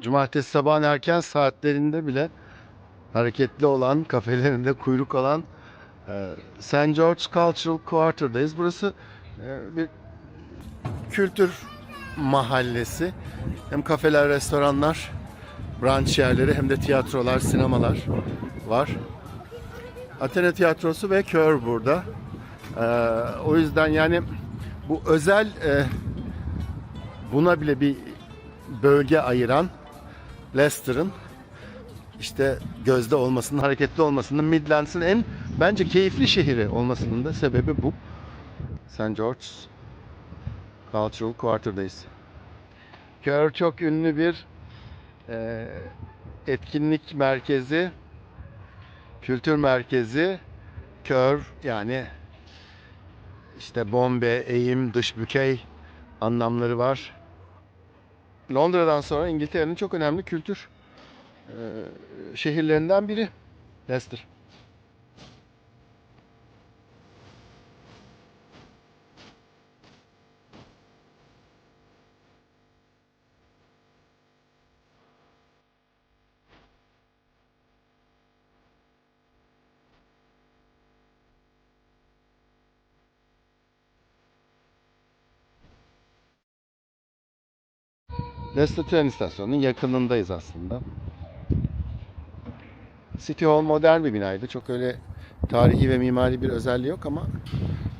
cumartesi sabahın erken saatlerinde bile hareketli olan, kafelerinde kuyruk olan e, St. George Cultural Quarter'dayız. Burası e, bir kültür mahallesi. Hem kafeler, restoranlar, brunch yerleri hem de tiyatrolar, sinemalar var. Athena Tiyatrosu ve kör burada. Ee, o yüzden yani bu özel e, buna bile bir bölge ayıran Leicester'ın işte gözde olmasının, hareketli olmasının, Midlands'ın en bence keyifli şehri olmasının da sebebi bu. St. George's Cultural Quarter'dayız. Kör çok ünlü bir e, etkinlik merkezi, kültür merkezi. Kör yani işte bombe, eğim, dış bükey anlamları var. Londra'dan sonra İngiltere'nin çok önemli kültür e, şehirlerinden biri Leicester. Leicester tren istasyonunun yakınındayız aslında. City Hall modern bir binaydı. Çok öyle tarihi ve mimari bir özelliği yok ama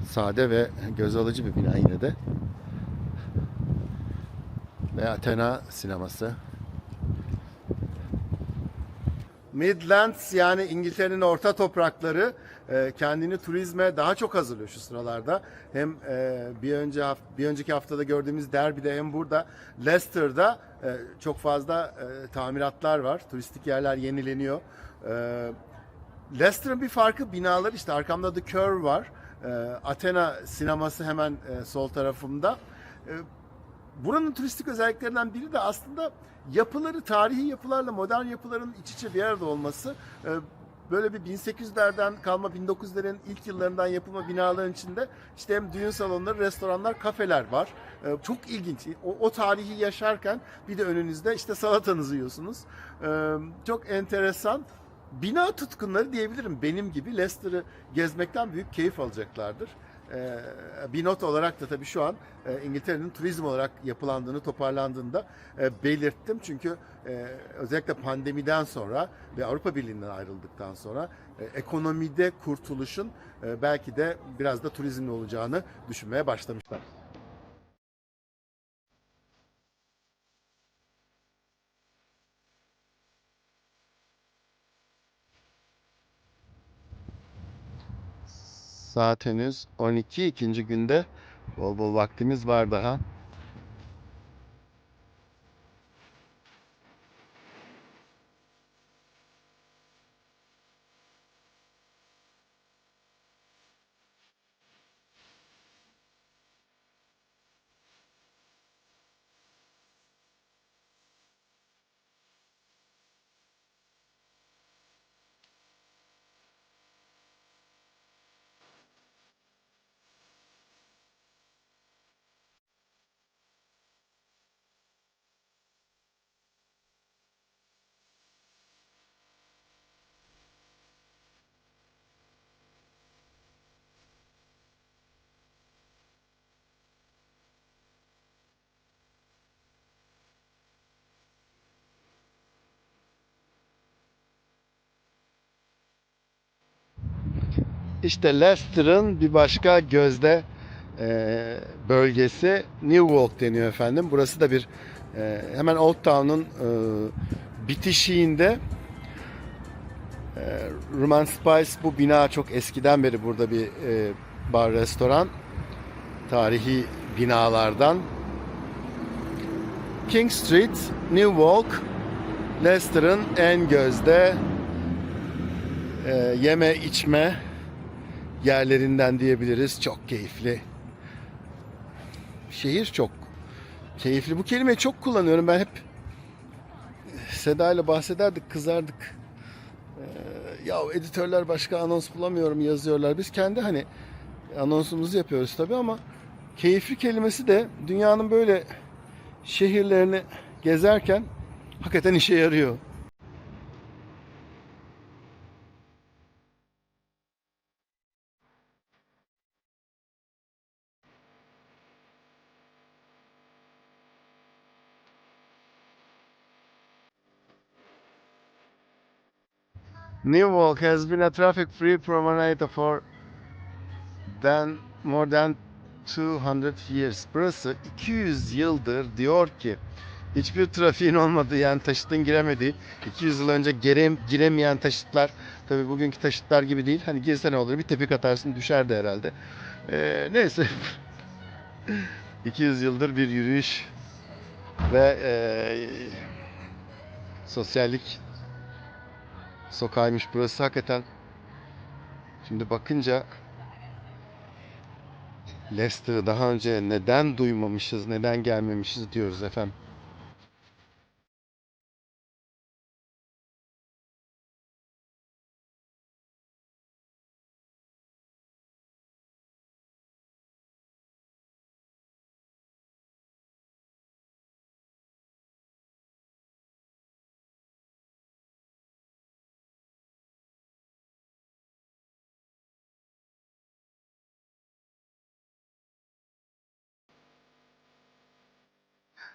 sade ve göz alıcı bir bina yine de. Ve Athena sineması. Midlands yani İngiltere'nin orta toprakları e, kendini turizme daha çok hazırlıyor şu sıralarda. Hem e, bir önce bir önceki haftada gördüğümüz Derby'de hem burada Leicester'da e, çok fazla tamiratlar var. Turistik yerler yenileniyor. E, Leicester'ın bir farkı binalar işte arkamda The Curve var. Athena sineması hemen sol tarafımda. Buranın turistik özelliklerinden biri de aslında yapıları, tarihi yapılarla modern yapıların iç içe bir arada olması. Ee, Böyle bir 1800'lerden kalma 1900'lerin ilk yıllarından yapılma binaların içinde işte hem düğün salonları, restoranlar, kafeler var. Ee, Çok ilginç. O, o tarihi yaşarken bir de önünüzde işte salatanızı yiyorsunuz. Ee, Çok enteresan. Bina tutkunları diyebilirim benim gibi Leicester'ı gezmekten büyük keyif alacaklardır. Ee, bir not olarak da tabii şu an e, İngiltere'nin turizm olarak yapılandığını, toparlandığını da e, belirttim. Çünkü e, özellikle pandemiden sonra ve Avrupa Birliği'nden ayrıldıktan sonra ekonomide kurtuluşun belki de biraz da turizmle olacağını düşünmeye başlamışlar. Saat henüz 12. ikinci günde bol bol vaktimiz var daha. İşte Leicester'ın bir başka gözde e, bölgesi New Walk deniyor efendim. Burası da bir e, hemen Old Town'un e, bitişiğinde e, Roman Spice bu bina çok eskiden beri burada bir e, bar restoran. Tarihi binalardan. King Street, New Walk, Leicester'ın en gözde e, yeme içme yerlerinden diyebiliriz. Çok keyifli. Şehir çok keyifli. Bu kelimeyi çok kullanıyorum. Ben hep Seda ile bahsederdik, kızardık. Ee, ya editörler başka anons bulamıyorum yazıyorlar. Biz kendi hani anonsumuzu yapıyoruz tabii ama keyifli kelimesi de dünyanın böyle şehirlerini gezerken hakikaten işe yarıyor. Newark has been a traffic-free promenade for than more than 200 years. Burası 200 yıldır diyor ki hiçbir trafiğin olmadığı yani taşıtın giremediği 200 yıl önce girem, giremeyen taşıtlar tabi bugünkü taşıtlar gibi değil. Hani girse ne olur bir tepik atarsın düşerdi herhalde. Ee, neyse 200 yıldır bir yürüyüş ve ee, sosyallik sokağıymış burası hakikaten. Şimdi bakınca Leicester'ı daha önce neden duymamışız, neden gelmemişiz diyoruz efendim.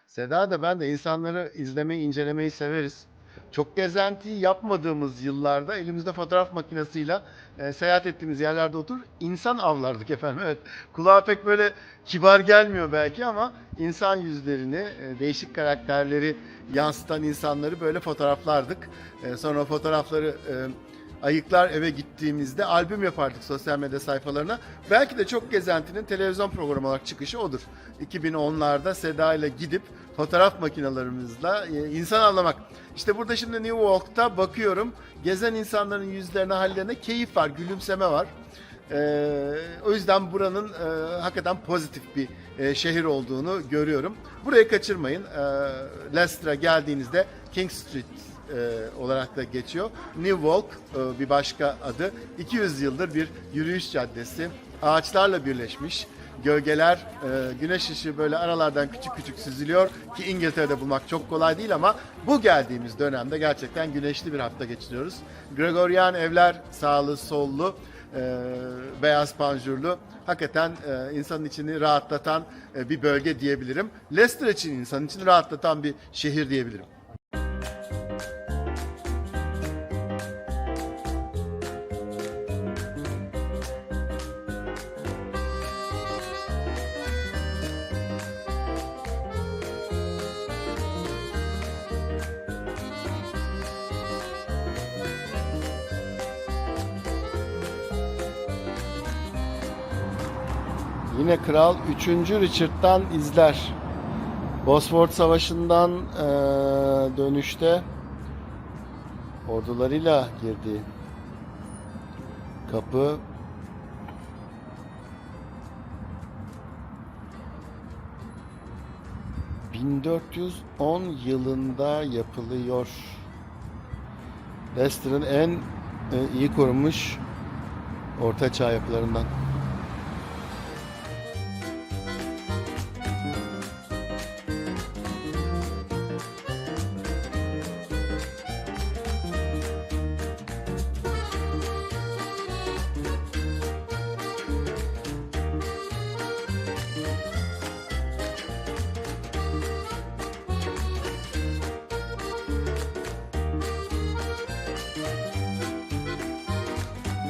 Seda da ben de insanları izlemeyi, incelemeyi severiz. Çok gezentiyi yapmadığımız yıllarda elimizde fotoğraf makinesiyle e, seyahat ettiğimiz yerlerde otur insan avlardık efendim. Evet. Kulağa pek böyle kibar gelmiyor belki ama insan yüzlerini, e, değişik karakterleri yansıtan insanları böyle fotoğraflardık. E, sonra o fotoğrafları e, ayıklar eve gittiğimizde albüm yapardık sosyal medya sayfalarına. Belki de çok gezentinin televizyon programı olarak çıkışı odur. 2010'larda Seda ile gidip fotoğraf makinalarımızla e, insan avlamak. İşte burada şimdi New York'ta bakıyorum gezen insanların yüzlerine, hallerine keyif var, gülümseme var. Ee, o yüzden buranın e, hakikaten pozitif bir e, şehir olduğunu görüyorum. Burayı kaçırmayın. Ee, Leicester'a geldiğinizde King Street e, olarak da geçiyor. New Walk e, bir başka adı. 200 yıldır bir yürüyüş caddesi. Ağaçlarla birleşmiş. Gölgeler, e, güneş ışığı böyle aralardan küçük küçük süzülüyor ki İngiltere'de bulmak çok kolay değil ama bu geldiğimiz dönemde gerçekten güneşli bir hafta geçiriyoruz. Gregorian evler sağlı sollu, e, beyaz panjurlu hakikaten e, insanın içini rahatlatan e, bir bölge diyebilirim. Leicester için insanın içini rahatlatan bir şehir diyebilirim. Yine kral 3. Richard'dan izler. Bosford Savaşı'ndan eee, dönüşte ordularıyla girdi. Kapı ...1410 yılında yapılıyor. Leicester'ın en e, iyi korunmuş orta çağ yapılarından.